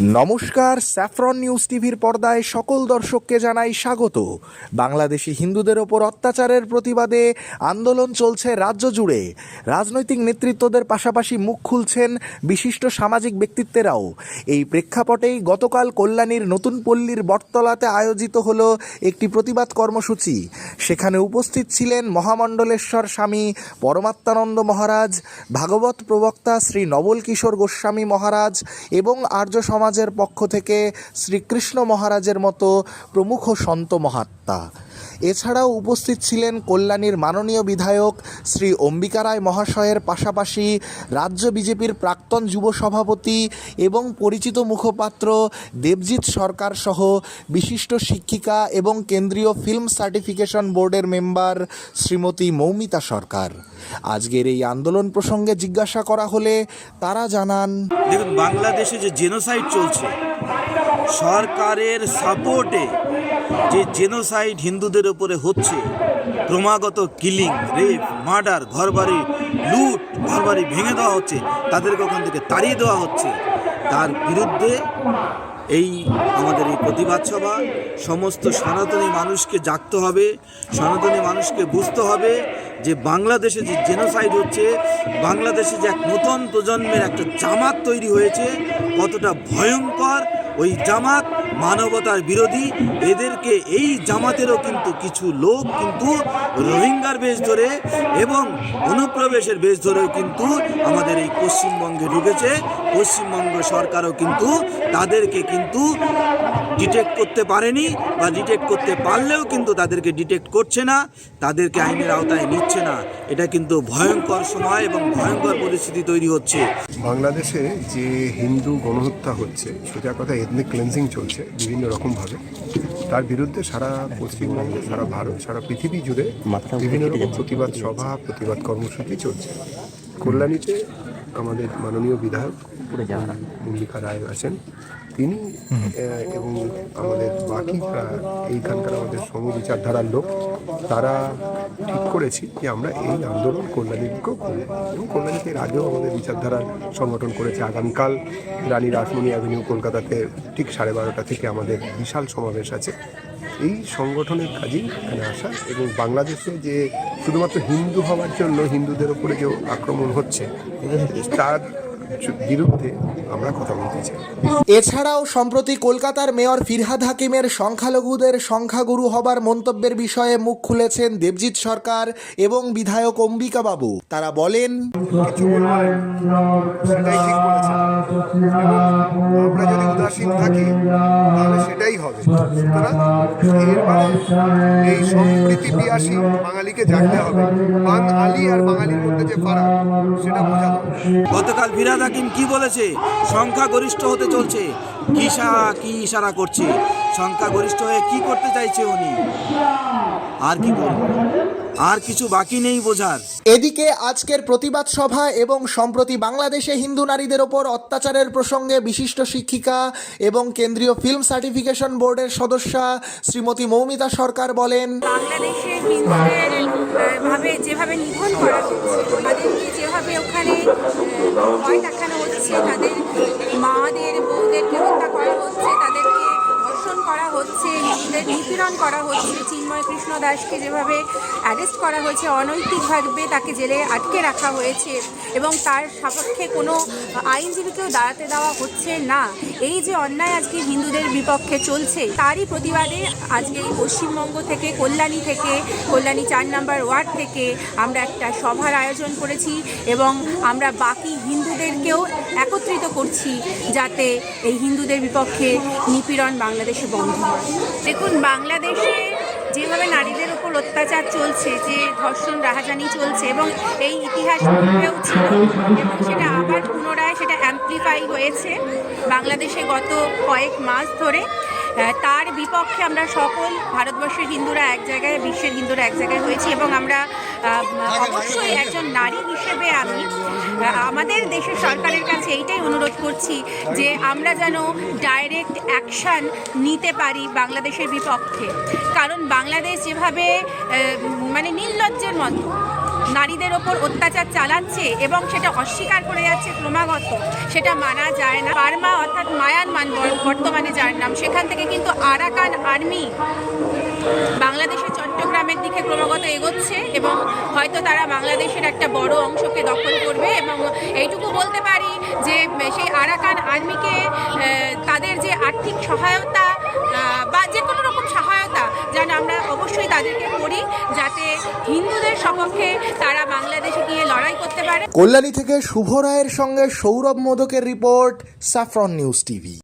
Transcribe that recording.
নমস্কার, saffron news টিভির পর্দায় সকল দর্শককে জানাই স্বাগত। বাংলাদেশি হিন্দুদের ওপর অত্যাচারের প্রতিবাদে আন্দোলন চলছে রাজ্য জুড়ে। রাজনৈতিক নেতৃত্বদের পাশাপাশি মুখ খুলছেন বিশিষ্ট সামাজিক ব্যক্তিত্বেরাও। এই প্রেক্ষাপটেই গতকাল কল্যাণীর নতুন পল্লীর বটতলাতে আয়োজিত হল একটি প্রতিবাদ কর্মসূচি। সেখানে উপস্থিত ছিলেন মহামণ্ডলেশ্বর স্বামী পরমাত্মানন্দ মহারাজ, ভাগবত প্রবক্তা শ্রী নবল কিশোর গোস্বামী মহারাজ এবং আর্য সমাজের পক্ষ থেকে শ্রীকৃষ্ণ মহারাজের মতো প্রমুখ সন্ত মহাত্মা। এছাড়াও উপস্থিত ছিলেন কল্যাণীর মাননীয় বিধায়ক শ্রী অম্বিকা রায় মহাশয়ের পাশাপাশি রাজ্য বিজেপির প্রাক্তন যুব সভাপতি এবং পরিচিত মুখপাত্র দেবজিৎ সরকার সহ বিশিষ্ট শিক্ষিকা এবং কেন্দ্রীয় ফিল্ম সার্টিফিকেশন বোর্ডের মেম্বার শ্রীমতী মৌমিতা সরকার। আজকের এই আন্দোলন প্রসঙ্গে জিজ্ঞাসা করা হলে তারা জানান, দেখুন, বাংলাদেশে যে জেনোসাইড চলছে সরকারের সাপোর্টে যে জেনোসাইড হিন্দুদের উপরে হচ্ছে, ক্রমাগত কিলিং রেপ মার্ডার ঘরবাড়ি লুট, ঘরবাড়ি ভেঙে দেওয়া হচ্ছে, তাদেরকে ওখান থেকে তাড়িয়ে দেওয়া হচ্ছে, তার বিরুদ্ধে এই আমাদের এই প্রতিবাদ সভা, সমস্ত সনাতনী মানুষকে জাগতে হবে, সনাতনী মানুষকে বুঝতে হবে যে বাংলাদেশে যে জেনোসাইড হচ্ছে, বাংলাদেশে যে এক নতুন প্রজন্মের একটা জামাত তৈরি হয়েছে, কতটা ভয়ঙ্কর ওই জামাত মানবতার বিরোধী, এদেরকে এই জামাতেরও কিন্তু কিছু লোক কিন্তু রোহিঙ্গার বেশ ধরে এবং অনুপ্রবেশের বেশ ধরেও কিন্তু আমাদের এই পশ্চিমবঙ্গে ঢুকেছে। পশ্চিমবঙ্গ সরকারও কিন্তু তাদেরকে কিন্তু ডিটেক্ট করতে পারেনি বা ডিটেক্ট করতে পারলেও কিন্তু তাদেরকে ডিটেক্ট করছে না, তাদেরকে আইনের আওতায় নিচ্ছে না। এটা কিন্তু ভয়ঙ্কর সময় এবং ভয়ঙ্কর পরিস্থিতি তৈরি হচ্ছে। বাংলাদেশে যে হিন্দু গণহত্যা হচ্ছে সোজা কথা এথনিক ক্লেন্সিং চলছে। বিভিন্ন রকমভাবে তার বিরুদ্ধে সারা পশ্চিমবঙ্গ সারা ভারত সারা পৃথিবী জুড়ে বিভিন্ন রকম প্রতিবাদ সভা প্রতিবাদ কর্মসূচি চলছে। কল্যাণীতে আমাদের মাননীয় বিধায়ক মল্লিকা রায় আছেন। তিনি এবং আমাদের বাকি এইখানকার আমাদের সমবিচারধারার লোক, তারা ঠিক করেছি যে আমরা এই আন্দোলন কল্যাণীকেও করব। এবং কল্যাণীতে এর আগেও আমাদের বিচারধারার সংগঠন করেছে। আগামীকাল রানী রাসমণি অ্যাভিনিউ কলকাতাতে ঠিক সাড়ে বারোটা থেকে আমাদের বিশাল সমাবেশ আছে। এই সংগঠনের কাজেই এখানে আসা এবং বাংলাদেশে যে শুধুমাত্র হিন্দু হওয়ার জন্য হিন্দুদের উপরে যে আক্রমণ হচ্ছে তার বিরুদ্ধে আমরা কথা বলতে চাই। এছাড়াও সম্প্রতি কলকাতার মেয়র ফিরহাদ হাকিমের সংখ্যালঘুদের সংখ্যাগুরু হবার মন্তব্যের বিষয়ে মুখ খুলেছেন দেবজিৎ সরকার এবং বিধায়ক অম্বিকা বাবু। তারা বলেন আমরা যদি উদাসীন থাকি তাহলে সেটাই হবে সুতরাং এই সম্প্রীতি পিয়াসী বাঙালিকে জানতে হবে বাঙালি আর বাঙালির মধ্যে যে ফারাক সেটা বোঝা গতকাল ফিরাদ হাকিম কি বলেছে? সংখ্যাগরিষ্ঠ হতে চলছে। কি কি ইশারা করছে? সংখ্যাগরিষ্ঠ হয়ে কি করতে চাইছে উনি? আর কি বলব আর কিছু বাকি নেই বোঝার। এদিকে আজকের প্রতিবাদ সভা এবং সম্প্রতি বাংলাদেশে হিন্দু নারীদের ওপর অত্যাচারের প্রসঙ্গে বিশিষ্ট শিক্ষিকা এবং কেন্দ্রীয় ফিল্ম সার্টিফিকেশন বোর্ডের সদস্যা শ্রীমতী মৌমিতা সরকার বলেন বাংলাদেশে হিন্দুদের যেভাবে নিধন করা হচ্ছে, তাদেরকে যেভাবে ওখানে ভয় দেখানো হচ্ছে, তাদের মাদের, বউদেরকে হত্যা করা হচ্ছে, তাদেরকে ধর্ষণ করা হচ্ছে হিন্দুদের নিপীড়ন করা হচ্ছে, চিন্ময় কৃষ্ণ দাসকে যেভাবে অ্যারেস্ট করা হয়েছে, অনৈতিকভাবে তাকে জেলে আটকে রাখা হয়েছে এবং তার সপক্ষে কোনো আইনজীবীকেও দাঁড়াতে দেওয়া হচ্ছে না। এই যে অন্যায় আজকে হিন্দুদের বিপক্ষে চলছে, তারই প্রতিবাদে আজকে পশ্চিমবঙ্গ থেকে, কল্যাণী থেকে, কল্যাণী চার নাম্বার ওয়ার্ড থেকে আমরা একটা সভার আয়োজন করেছি এবং আমরা বাকি হিন্দুদেরকেও একত্রিত করছি যাতে এই হিন্দুদের বিপক্ষে নিপীড়ন বাংলাদেশে বন্ধ হয়। দেখুন, বাংলাদেশে যেভাবে নারীদের উপর অত্যাচার চলছে, যে ধর্ষণ, রাহাজানি চলছে এবং এই ইতিহাস পূর্বেও ছিল, এবং সেটা আবার পুনরায় সেটা অ্যাম্প্লিফাই হয়েছে বাংলাদেশে গত কয়েক মাস ধরে। তার বিপক্ষে আমরা সকল ভারতবর্ষের হিন্দুরা এক জায়গায়, বিশ্বের হিন্দুরা এক জায়গায় হয়েছি এবং আমরা অবশ্যই একজন নারী হিসেবে আমি আমাদের দেশের সরকারের কাছে এইটাই অনুরোধ করছি যে আমরা যেন ডাইরেক্ট অ্যাকশান নিতে পারি বাংলাদেশের বিপক্ষে। কারণ বাংলাদেশ যেভাবে মানে নির্লজ্জের মতো নারীদের ওপর অত্যাচার চালাচ্ছে এবং সেটা অস্বীকার করে যাচ্ছে ক্রমাগত। সেটা মানা যায় না। বার্মা অর্থাৎ মায়ানমান বর- বর্তমানে যার নাম, সেখান থেকে কিন্তু আরাকান আর্মি বাংলাদেশের চট্টগ্রামের দিকে ক্রমাগত এগোচ্ছে এবং হয়তো তারা বাংলাদেশের একটা বড় অংশকে দখল করবে এবং এইটুকু বলতে পারি যে, সেই আরাকান আর্মিকে তাদের যে আর্থিক সহায়তা বা যে যেন আমরা অবশ্যই তাদেরকে করি যাতে হিন্দুদের সপক্ষে তারা বাংলাদেশে গিয়ে লড়াই করতে পারে। কল্যাণী থেকে শুভ রায়ের সঙ্গে সৌরভ মোদকের রিপোর্ট, সাফরন নিউজ টিভি।